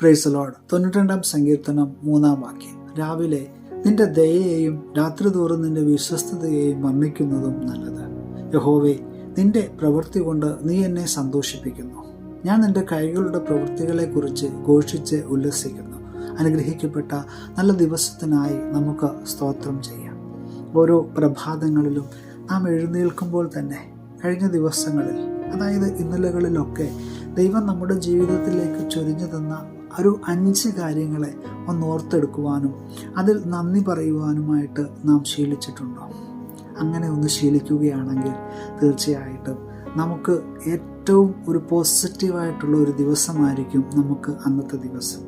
Price load തൊണ്ണൂറ്റിരണ്ടാം സങ്കീർത്തനം മൂന്നാം വാക്യം. രാവിലെ നിന്റെ ദയയെയും രാത്രി തോറും നിന്റെ വിശ്വസ്തതയെയും വർണിക്കുന്നതും നല്ലത്. യഹോവേ നിന്റെ പ്രവൃത്തി കൊണ്ട് നീ എന്നെ സന്തോഷിപ്പിക്കുന്നു. ഞാൻ നിന്റെ കൈകളുടെ പ്രവൃത്തികളെക്കുറിച്ച് ഘോഷിച്ച് ഉല്ലസിക്കുന്നു. അനുഗ്രഹിക്കപ്പെട്ട നല്ല ദിവസത്തിനായി നമുക്ക് സ്തോത്രം ചെയ്യാം. ഓരോ പ്രഭാതങ്ങളിലും നാം എഴുന്നേൽക്കുമ്പോൾ തന്നെ കഴിഞ്ഞ ദിവസങ്ങളിൽ അതായത് ഇന്നലകളിലൊക്കെ ദൈവം നമ്മുടെ ജീവിതത്തിലേക്ക് ചൊരിഞ്ഞു തന്ന ഒരു അഞ്ച് കാര്യങ്ങളെ ഒന്ന് ഓർത്തെടുക്കുവാനും അതിൽ നന്ദി പറയുവാനുമായിട്ട് നാം ശീലിച്ചിട്ടുണ്ടോ? അങ്ങനെ ഒന്ന് ശീലിക്കുകയാണെങ്കിൽ തീർച്ചയായിട്ടും നമുക്ക് ഏറ്റവും ഒരു പോസിറ്റീവായിട്ടുള്ള ഒരു ദിവസമായിരിക്കും നമുക്ക് അന്നത്തെ ദിവസം.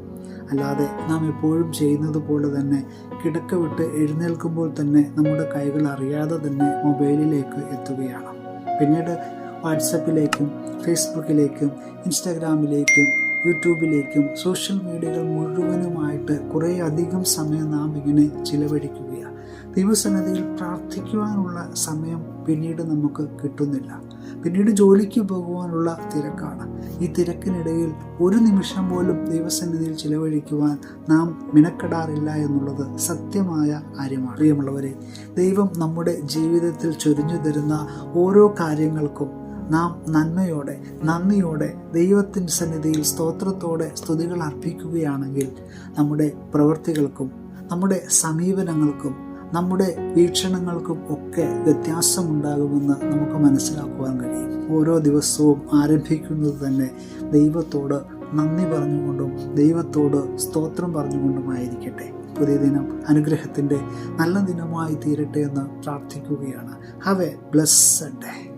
അല്ലാതെ നാം എപ്പോഴും ചെയ്യുന്നത് പോലെ തന്നെ കിടക്ക വിട്ട് എഴുന്നേൽക്കുമ്പോൾ തന്നെ നമ്മുടെ കൈകൾ അറിയാതെ തന്നെ മൊബൈലിലേക്ക് എത്തുകയാണ്. പിന്നീട് വാട്സപ്പിലേക്കും ഫേസ്ബുക്കിലേക്കും ഇൻസ്റ്റാഗ്രാമിലേക്കും യൂട്യൂബിലേക്കും സോഷ്യൽ മീഡിയകൾ മുഴുവനുമായിട്ട് കുറേ അധികം സമയം നാം ഇങ്ങനെ ചിലവഴിക്കുകയാണ് ദൈവസന്നതിയിൽ പ്രാർത്ഥിക്കുവാനുള്ള സമയം പിന്നീട് നമുക്ക് കിട്ടുന്നില്ല. പിന്നീട് ജോലിക്ക് പോകുവാനുള്ള തിരക്കാണ്. ഈ തിരക്കിനിടയിൽ ഒരു നിമിഷം പോലും ദൈവസന്നിധിയിൽ ചിലവഴിക്കുവാൻ നാം മിനക്കെടാറില്ല എന്നുള്ളത് സത്യമായ കാര്യമാണ്. പ്രിയമുള്ളവരെ ദൈവം നമ്മുടെ ജീവിതത്തിൽ ചൊരിഞ്ഞു തരുന്ന ഓരോ കാര്യങ്ങൾക്കും നാം നന്മയോടെ നന്ദിയോടെ ദൈവത്തിന്റെ സന്നിധിയിൽ സ്തോത്രത്തോടെ സ്തുതികൾ അർപ്പിക്കുകയാണെങ്കിൽ നമ്മുടെ പ്രവൃത്തികൾക്കും നമ്മുടെ സമീപനങ്ങൾക്കും നമ്മുടെ വീക്ഷണങ്ങൾക്കും ഒക്കെ വ്യത്യാസമുണ്ടാകുമെന്ന് നമുക്ക് മനസ്സിലാക്കുവാൻ കഴിയും. ഓരോ ദിവസവും ആരംഭിക്കുന്നത് തന്നെ ദൈവത്തോട് നന്ദി പറഞ്ഞുകൊണ്ടും ദൈവത്തോട് സ്തോത്രം പറഞ്ഞുകൊണ്ടുമായിരിക്കട്ടെ. പുതിയ ദിനം അനുഗ്രഹത്തിന്റെ നല്ല ദിനമായി തീരട്ടെ എന്ന് പ്രാർത്ഥിക്കുകയാണ്. Have A blessed day